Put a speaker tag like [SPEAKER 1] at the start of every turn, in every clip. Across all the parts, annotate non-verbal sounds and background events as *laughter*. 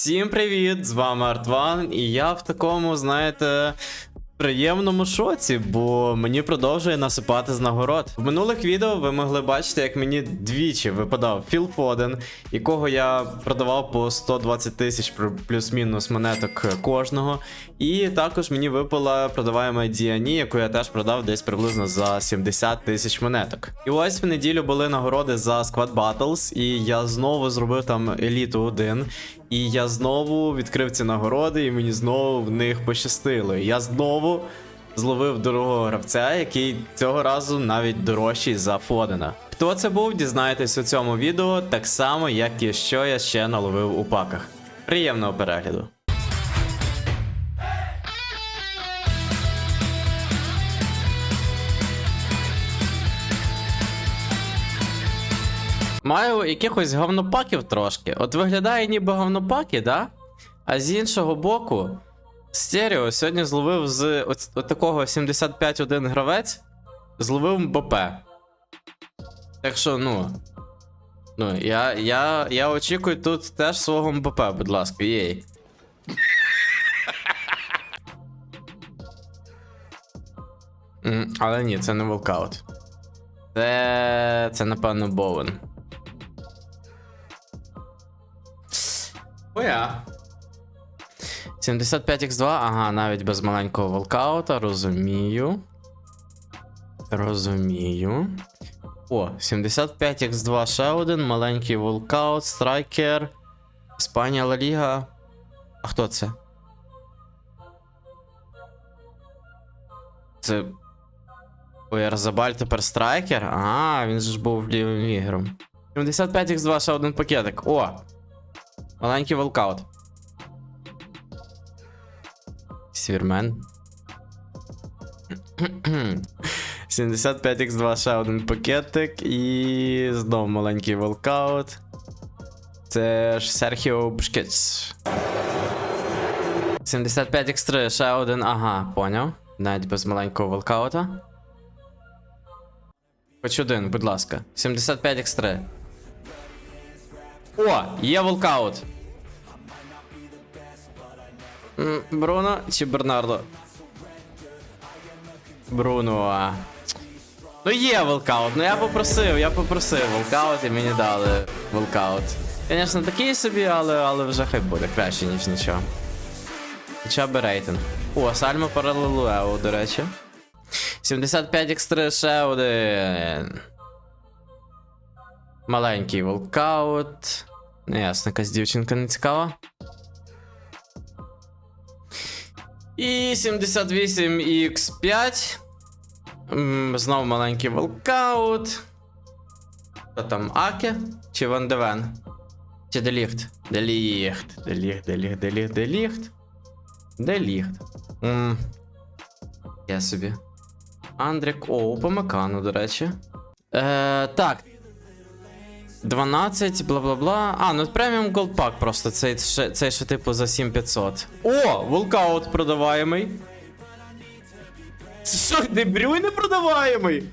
[SPEAKER 1] Всім привіт! З вами Артван, і я в такому, знаєте, приємному шоці, бо мені продовжує насипати з нагород. В минулих відео ви могли бачити, як мені двічі випадав Філ Фоден, якого я продавав по 120 тисяч плюс-мінус монеток кожного. І також мені випала продаваема Діані, яку я теж продав десь приблизно за 70 тисяч монеток. І ось в неділю були нагороди за Squad Battles, і я знову зробив там еліту 1. І я знову відкрив ці нагороди, і мені знову в них пощастило. Я знову зловив дорогого гравця, який цього разу навіть дорожчий за Фодена. Хто це був, дізнаєтесь у цьому відео, так само, як і що я ще наловив у паках. Приємного перегляду! Маю якихось говнопаків трошки. От виглядає ніби говнопаки, да? А з іншого боку, стерео сьогодні зловив з от, от такого 75-1 гравець, зловив МБП. Так що, ну. Ну, я, я, я очікую тут теж свого МБП, будь ласка, єй. Але ні, це не волкаут. Це. Це, напевно, Боуен. Оя. 75x2, ага, навіть без маленького волкаута, розумію. Розумію. О, 75x2 ще один, маленький волкаут, страйкер. Іспанія Ла Ліга. А хто це? Це. Ой, Арзабаль тепер страйкер? А, він же ж був лівим ігром. 75x2 ще один пакетик. О! Маленький волкаут. Свірмен. *clears throat* 75x2 ще один пакетик і знову маленький волкаут. Це ж Серхіо Бушкетс. 75x3 ще один, ага, поняв. Навіть без маленького волкаута. Хоч один, будь ласка. 75x3. О, є волкаут. Бруно чи Бернардо? Бруно. Ну є волкаут, ну я попросив, я попросив волкаут і мені дали волкаут. Звісно, такий собі, але, але вже хай буде краще, ніж нічого. Хоча б рейтинг. О, Сальмо паралелуео, до речі. 75 x ще один. Маленький волкаут. Не ясно, якась дівчинка не цікава. І 78 x5. М, Знову маленький волкаут. Хто там Аке? Чи Ван Девен? Чи Деліхт? Деліхт. Деліхт, деліхт, деліхт, деліхт. Деліхт. М. Я собі. Андрік Оу, по Макану, до речі. Е, так. 12, бла бла бла. А, ну преміум голдпак просто. Цей, ще- цей ще типу за 7500. О! Волкаут продаваємий. Це що, дебрюй не продаваємий?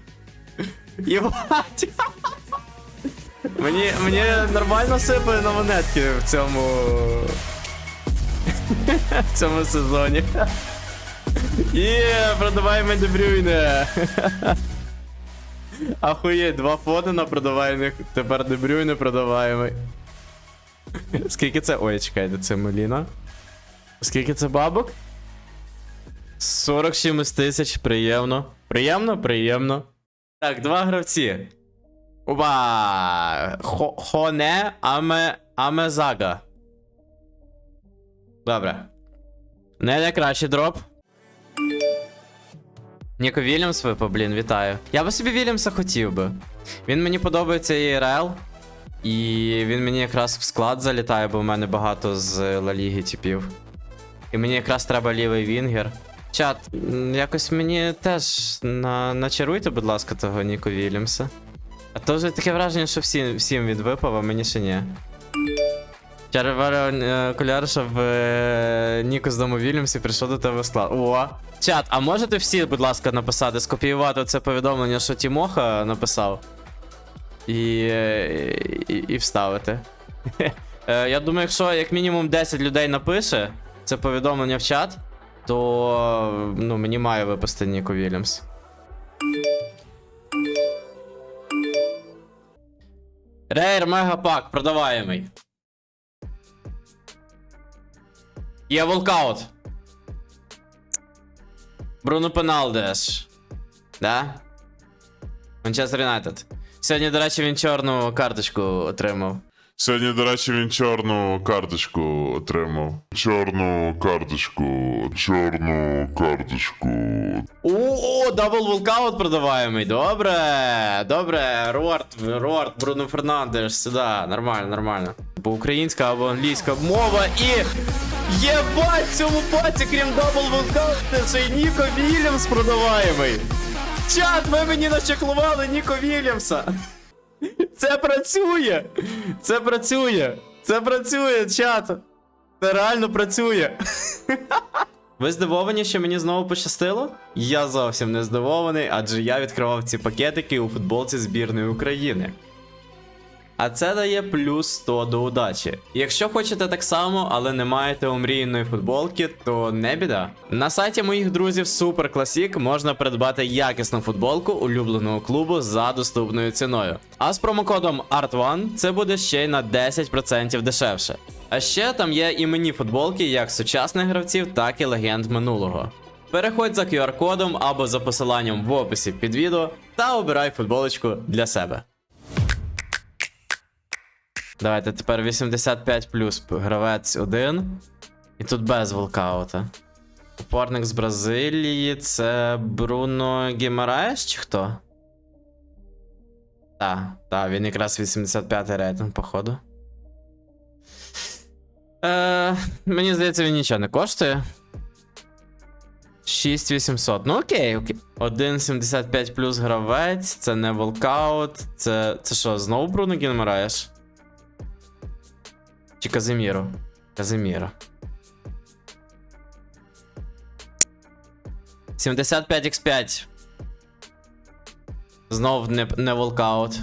[SPEAKER 1] Єбать. Мені, мені нормально сипає на монетки в цьому. в цьому сезоні. Є, продаваємо Дебрюйне. Ахуєть, два Фодена продаваємих, тепер Дебрюйне продаваємий. Скільки це. Ой, чекайте, це Моліна. Скільки це бабок? 47 тисяч, приємно. Приємно, приємно. Так, два гравці. Оба! Хоне Аме Амезага. Добре. Не найкращий дроп. Ніко Вільямс випав, блін, вітаю. Я би собі Вільямса хотів би. Він мені подобається ІРЛ. І він мені якраз в склад залітає, бо в мене багато з Ла Ліги типів. І мені якраз треба лівий Вінгер. Чат, якось мені теж на... начаруйте, будь ласка, того Ніко Вільямса. А то вже таке враження, що всім, всім він випав, а мені ще ні. Червера Колярша в е, Ніку з дому Вільямсі прийшов до тебе склад. О! Чат, а можете всі, будь ласка, написати, скопіювати це повідомлення, що Тімоха написав? І, е, і, і вставити. *laughs* Е, я думаю, якщо як мінімум 10 людей напише це повідомлення в чат, то ну, мені має випасти Ніко Вільямс. Рейр Мегапак, продаваємий. Є волкаут. Бруно Пеналдеш. Да? Манчестер Юнайтед. Сьогодні, до речі, він чорну карточку отримав.
[SPEAKER 2] Сьогодні, до речі, він чорну карточку отримав. Чорну карточку, чорну карточку.
[SPEAKER 1] О, дабл волкаут продаваємий. Добре. Добре. Руарт, Руарт, Бруно Фернандеш, сюди. Нормально, нормально. Бо українська або англійська мова і. Єбать, цьому паці, крім дабл ще й Ніко Вільямс продаваємий. Чат, ви мені начеклували Ніко Вільямса. Це працює! Це працює! Це працює, чат! Це реально працює. Ви здивовані, що мені знову пощастило? Я зовсім не здивований, адже я відкривав ці пакетики у футболці збірної України. А це дає плюс 100 до удачі. Якщо хочете так само, але не маєте омріяної футболки, то не біда. На сайті моїх друзів Super Classic можна придбати якісну футболку улюбленого клубу за доступною ціною. А з промокодом ART1 це буде ще й на 10% дешевше. А ще там є іменні футболки як сучасних гравців, так і легенд минулого. Переходь за QR-кодом або за посиланням в описі під відео та обирай футболочку для себе. Давайте тепер 85 плюс гравець 1. І тут без волкаута. Опорник з Бразилії це Бруно Гімараєш чи хто? Так, так, він якраз 85 рейтинг, походу. Е, мені здається, він нічого не коштує. 6800. Ну окей, окей. 1,75 плюс гравець, це не волкаут. Це. Це що, знову Бруно Гімараєш? Чи Казиміро? Казиміро. 75x5. Знов не, не волкаут.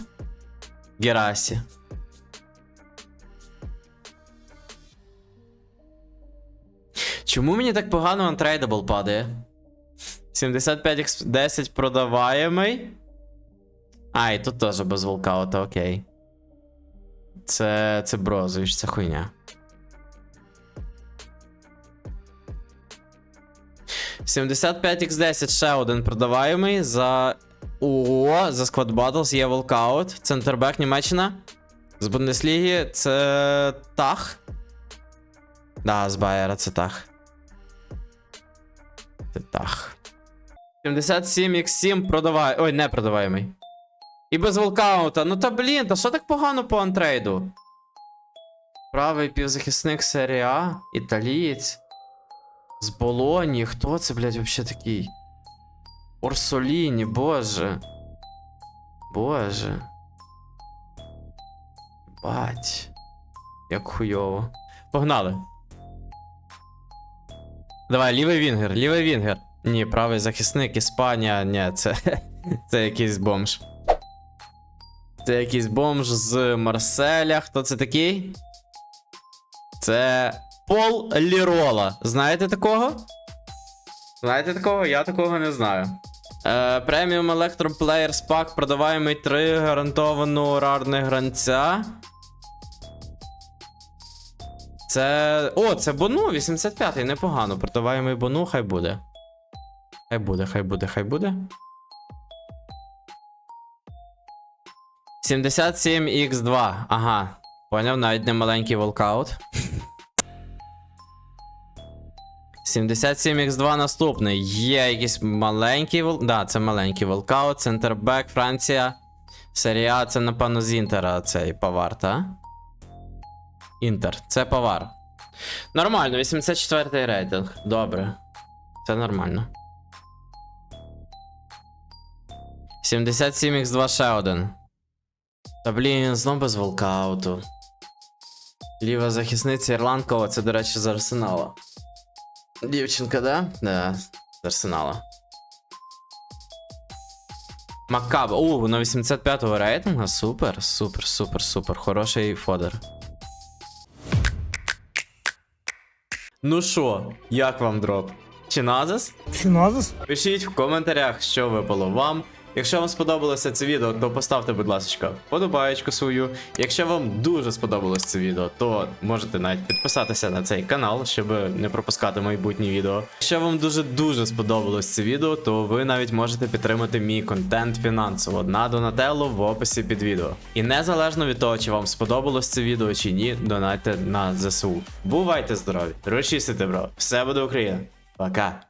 [SPEAKER 1] Герасі. Чому мені так погано Untradeable падає? 75x10 продаваємий. А, і тут теж без волкаута, окей. Це. це Брозович, це хуйня. «75 x 10 ще один продаваємий за. О, за Squad Battles є волкаут. Центрбек Німеччина. З Бундесліги це Тах. Да, з Байера це Тах. Це Тах. 77 x 7 продавай. Ой, не продаваємий. І без волкаута. Ну та блін, та що так погано по антрейду? Правий півзахисник серії А, італієць. З Болоні. Хто це, блядь, вообще такий? Орсоліні, боже. Боже. Бать. Як хуйово. Погнали. Давай, лівий вінгер, лівий вінгер. Ні, правий захисник, Іспанія. Ні, це. *laughs* Це якийсь бомж. Це якийсь бомж з Марселя. Хто це такий? Це Пол Лірола. Знаєте такого? Знаєте такого? Я такого не знаю. Е, Преміум Electro Players Pack продаваємий 3 гарантовано рарних гранця. Це. О, це Бону 85-й, непогано. Продаваємий Бону, хай буде. Хай буде, хай буде, хай буде. 77x2. Ага. Поняв, навіть не маленький волкаут. 77x2 наступний. Є якийсь маленький вол... Да, це маленький волкаут. Центрбек, Франція. Серія це, напевно, з Інтера цей павар, та? Інтер. Це павар. Нормально, 84 рейтинг. Добре. Це нормально. 77x2 ще один. Та блін, знов без волкауту. Ліва захисниця Ірландкова, це, до речі, з Арсенала. Дівчинка, да? Да, з Арсенала. Макаба. У, на 85-го рейтинга. Супер, супер, супер, супер. Хороший фодер. Ну що, як вам дроп? Чи назис?
[SPEAKER 3] Чиназис?
[SPEAKER 1] Пишіть в коментарях, що випало вам. Якщо вам сподобалося це відео, то поставте, будь ласка, вподобаєчку свою. Якщо вам дуже сподобалось це відео, то можете навіть підписатися на цей канал, щоб не пропускати майбутні відео. Якщо вам дуже-дуже сподобалось це відео, то ви навіть можете підтримати мій контент фінансово на Донателло в описі під відео. І незалежно від того, чи вам сподобалось це відео чи ні, донайте на ЗСУ. Бувайте здорові, ручістите, бро. Все буде Україна. Пока.